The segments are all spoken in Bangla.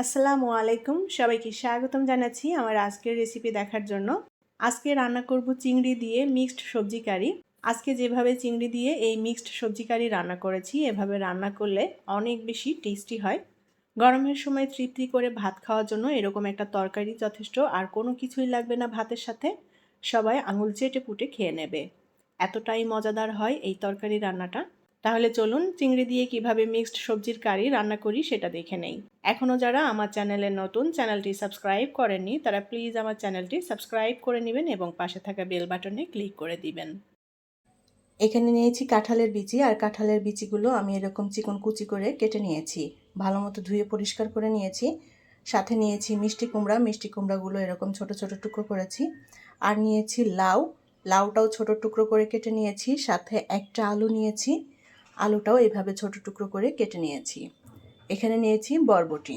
আসসালামু আলাইকুম। সবাইকে স্বাগতম জানাচ্ছি আমার আজকের রেসিপি দেখার জন্য। আজকে রান্না করব চিংড়ি দিয়ে মিক্সড সবজি কারি। আজকে যেভাবে চিংড়ি দিয়ে এই মিক্সড সবজি কারি রান্না করেছি, এভাবে রান্না করলে অনেক বেশি টেস্টি হয়। গরমের সময় তৃপ্তি করে ভাত খাওয়ার জন্য এরকম একটা তরকারি যথেষ্ট, আর কোনো কিছুই লাগবে না ভাতের সাথে। সবাই আঙুল চেটে পুটে খেয়ে নেবে। এতটাই মজাদার হয় এই তরকারি রান্নাটা। তাহলে চলুন চিংড়ি দিয়ে কীভাবে মিক্সড সবজির কারি রান্না করি সেটা দেখে নেই। এখনও যারা আমার চ্যানেলে নতুন, চ্যানেলটি সাবস্ক্রাইব করেননি, তারা প্লিজ আমার চ্যানেলটি সাবস্ক্রাইব করে নেবেন এবং পাশে থাকা বেল বাটনে ক্লিক করে দিবেন। এখানে নিয়েছি কাঁঠালের বিচি, আর কাঁঠালের বিচিগুলো আমি এরকম চিকন কুচি করে কেটে নিয়েছি। ভালো মতো ধুয়ে পরিষ্কার করে নিয়েছি। সাথে নিয়েছি মিষ্টি কুমড়া, মিষ্টি কুমড়াগুলো এরকম ছোট ছোট টুকরো করেছি। আর নিয়েছি লাউ, লাউটাও ছোট টুকরো করে কেটে নিয়েছি। সাথে একটা আলু নিয়েছি। আলুটাও এভাবে ছোট টুকরো করে কেটে নিয়েছি। এখানে নিয়েছি বরবটি।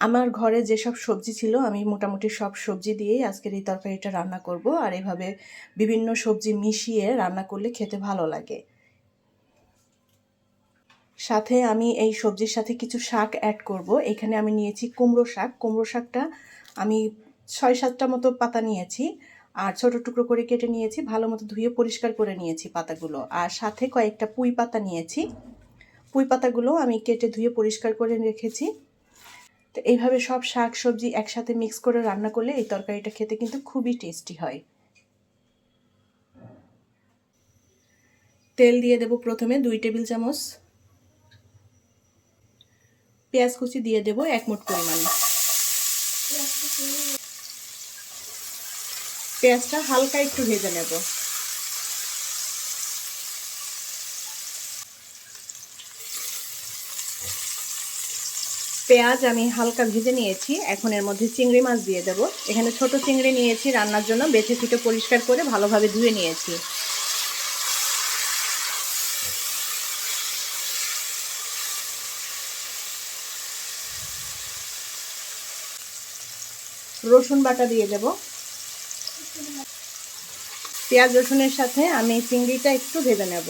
আমার ঘরে যেসব সবজি ছিল, আমি মোটামুটি সব সবজি দিয়েই আজকের এই তরকারিটা রান্না করব আর এভাবে বিভিন্ন সবজি মিশিয়ে রান্না করলে খেতে ভালো লাগে। সাথে আমি এই সবজির সাথে কিছু শাক অ্যাড করব। এখানে আমি নিয়েছি কুমড়ো শাক। কুমড়ো শাকটা আমি ছয় সাতটা মতো পাতা নিয়েছি। আর ছোট টুকরো করে কেটে নিয়েছি, ভালো মতো ধুয়ে পরিষ্কার করে নিয়েছি পাতাগুলো। আর সাথে কয়েকটা পুঁই পাতা নিয়েছি। পুঁই পাতাগুলো আমি কেটে ধুয়ে পরিষ্কার করে রেখেছি। তো এইভাবে সব শাক সবজি একসাথে মিক্স করে রান্না করলে এই তরকারিটা খেতে কিন্তু খুবই টেস্টি হয়। তেল দিয়ে দেব প্রথমে দুই টেবিল চামচ। পেঁয়াজ কুচি দিয়ে দেব এক মুঠ পরিমাণ। পেঁয়াজটা হালকা একটু ভেজে নেব। পেঁয়াজ আমি হালকা ভেজে নিয়েছি, এখন এর মধ্যে চিংড়ি মাছ দিয়ে দেব। এখানে ছোট চিংড়ি নিয়েছি রান্নার জন্য, বেছে ফিটে পরিষ্কার করে ভালোভাবে ধুয়ে নিয়েছি। রসুন বাটা দিয়ে দেব। পেঁয়াজ রসুনের সাথে আমি চিংড়িটা একটু ভেজে নেব।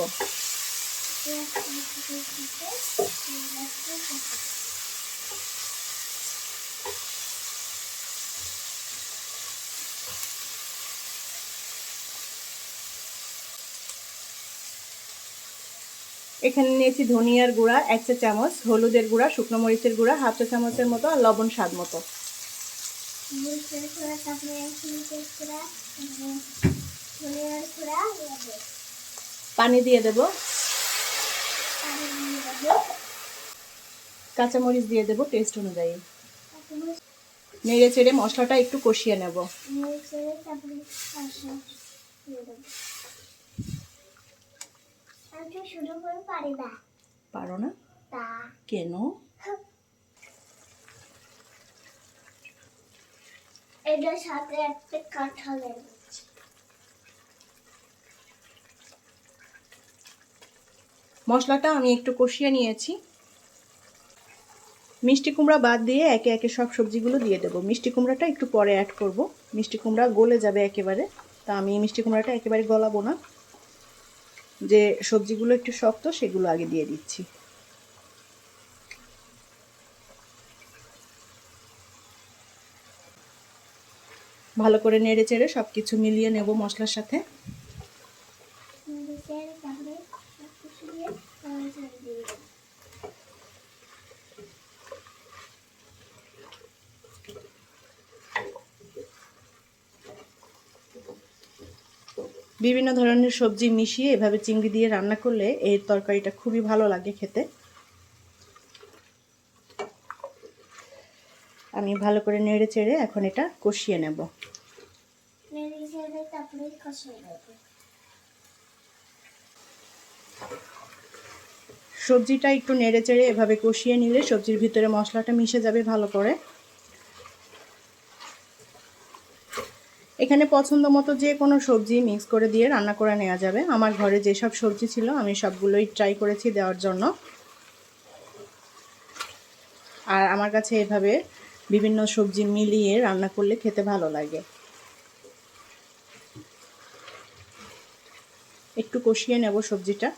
এখানে নিয়েছি ধনিয়ার গুঁড়া, এক চা চামচ, হলুদের গুঁড়া, শুকনো মরিচের গুঁড়া, হাফ চা চামচের মতো আর লবণ স্বাদ মতো। পানি দিয়ে দেব। কাঁচামরিচ দিয়ে দেব টেস্ট অনুযায়ী। নেড়ে চেড়ে মশলাটা একটু কষিয়ে নেব। পারো না? কেন? এটার সাথে একটা কাঁঠালের মশলাটা আমি একটু কষিয়ে নিয়েছি। মিষ্টি কুমড়া বাদ দিয়ে একে একে সব সবজিগুলো দিয়ে দেবো। মিষ্টি কুমড়াটা একটু পরে অ্যাড করব। মিষ্টি কুমড়া গলে যাবে একেবারে। তা আমি মিষ্টি কুমড়াটা একেবারে গলাবো না। যে সবজিগুলো একটু শক্ত, সেগুলো আগে দিয়ে দিচ্ছি। ভালো করে নেড়ে চেড়ে সব কিছু মিলিয়ে নেব মশলার সাথে তারপরে সব কিছু দিয়ে দিয়ে দেবো বিভিন্ন ধরনের সবজি মিশিয়ে এভাবে চিংড়ি দিয়ে রান্না করলে এই তরকারিটা খুবই ভালো লাগে খেতে। আমি ভালো করে নেড়ে চেড়ে এখন এটা কষিয়ে নেব। সবজিটা একটু নেড়ে চেড়ে এভাবে কষিয়ে নিলে সবজির ভিতরে মশলাটা মিশে যাবে ভালো করে। এখানে পছন্দ মতো যে কোনো সবজি মিক্স করে দিয়ে রান্না করে নেওয়া যাবে। আমার ঘরে যেসব সবজি ছিল, আমি সবগুলোই ট্রাই করেছি দেওয়ার জন্য। আর আমার কাছে এভাবে বিভিন্ন সবজি মিলিয়ে রান্না করলে খেতে ভালো লাগে। একটু কষিয়ে নেব সবজিটা।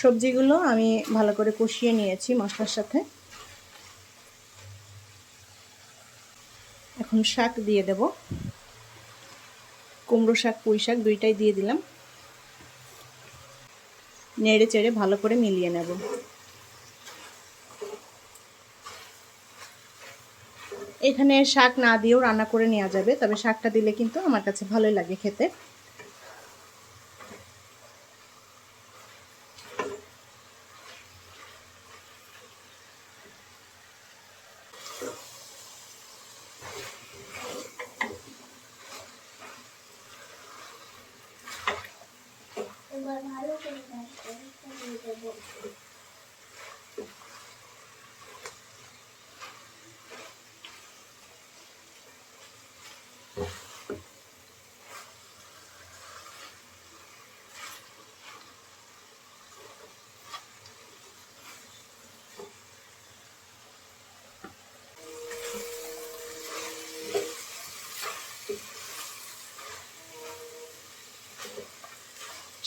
সবজিগুলো আমি ভালো করে কষিয়ে নিয়েছি মশলার সাথে। এখন শাক দিয়ে দেব। কুমড়ো শাক, পুঁই শাক দুইটাই দিয়ে দিলাম। নেড়ে চেড়ে ভালো করে মিলিয়ে নেব। এখানে শাক না দিয়েও রান্না করে নেওয়া যাবে, তবে শাকটা দিলে কিন্তু আমার কাছে ভালোই লাগে খেতে।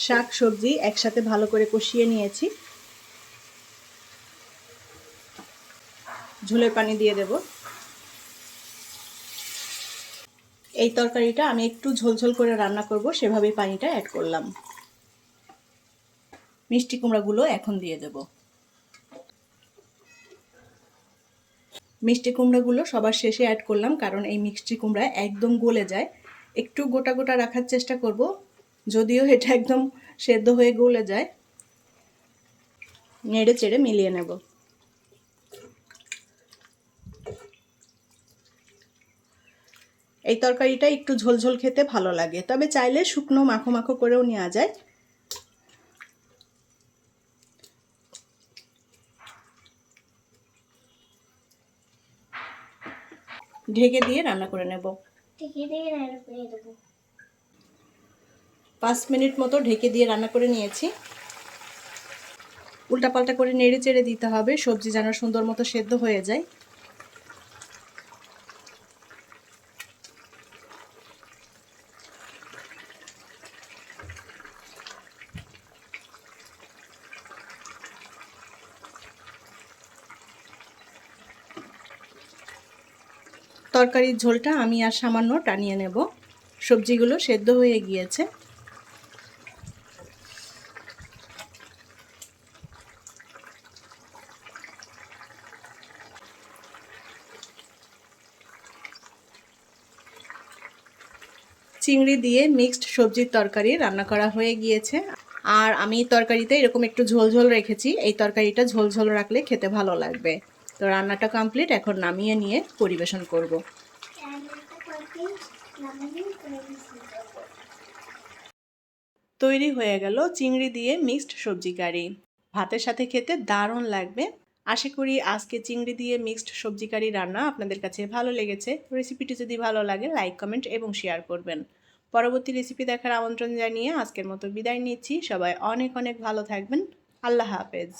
শাক সবজি একসাথে ভালো করে কষিয়ে নিয়েছি। ঝোলের পানি দিয়ে দেব। এই তরকারিটা আমি একটু ঝোলঝোল করে রান্না করব, সেভাবেই পানিটা অ্যাড করলাম। মিষ্টি কুমড়াগুলো এখন দিয়ে দেব। মিষ্টি কুমড়াগুলো সবার শেষে অ্যাড করলাম, কারণ এই মিষ্টি কুমড়া একদম গলে যায়। একটু গোটা গোটা রাখার চেষ্টা করব যদিও এটা একদম সেদ্ধ হয়ে গলে যায়। নেড়ে চেড়ে মিলিয়ে নেব। এই তরকারিটা একটু ঝোলঝোল খেতে ভালো লাগে তবে চাইলে শুকনো মাখো মাখো করেও নেওয়া যায়। ঢেকে দিয়ে রান্না করে নেব। টিকে দিয়ে নাড়া করে দেবো পাঁচ মিনিট মতো ঢেকে দিয়ে রান্না করে নিয়েছি। উল্টাপাল্টা করে নেড়ে চেড়ে দিতে হবে, সবজি যেন সুন্দর মতো সেদ্ধ হয়ে যায়। তরকারির ঝোলটা আমি আর সামান্য টানিয়ে নেব। সবজিগুলো সেদ্ধ হয়ে গিয়েছে। চিংড়ি দিয়ে মিক্সড সবজির তরকারি রান্না করা হয়ে গিয়েছে। আর আমি তরকারিতে এরকম একটু ঝোল ঝোল রেখেছি। এই তরকারিটা ঝোল ঝোল রাখলে খেতে ভালো লাগবে। তো রান্নাটা কমপ্লিট এখন নামিয়ে নিয়ে পরিবেশন করব। তৈরি হয়ে গেল চিংড়ি দিয়ে মিক্সড সবজি কারি। ভাতের সাথে খেতে দারুণ লাগবে। আশা করি আজকে চিংড়ি দিয়ে মিক্সড সবজি কারি রান্না আপনাদের কাছে ভালো লেগেছে। রেসিপিটি যদি ভালো লাগে লাইক কমেন্ট এবং শেয়ার করবেন। পরবর্তী রেসিপি দেখার আমন্ত্রণ জানিয়ে আজকের মতো বিদায় নিচ্ছি। সবাই অনেক অনেক ভালো থাকবেন। আল্লাহ হাফেজ।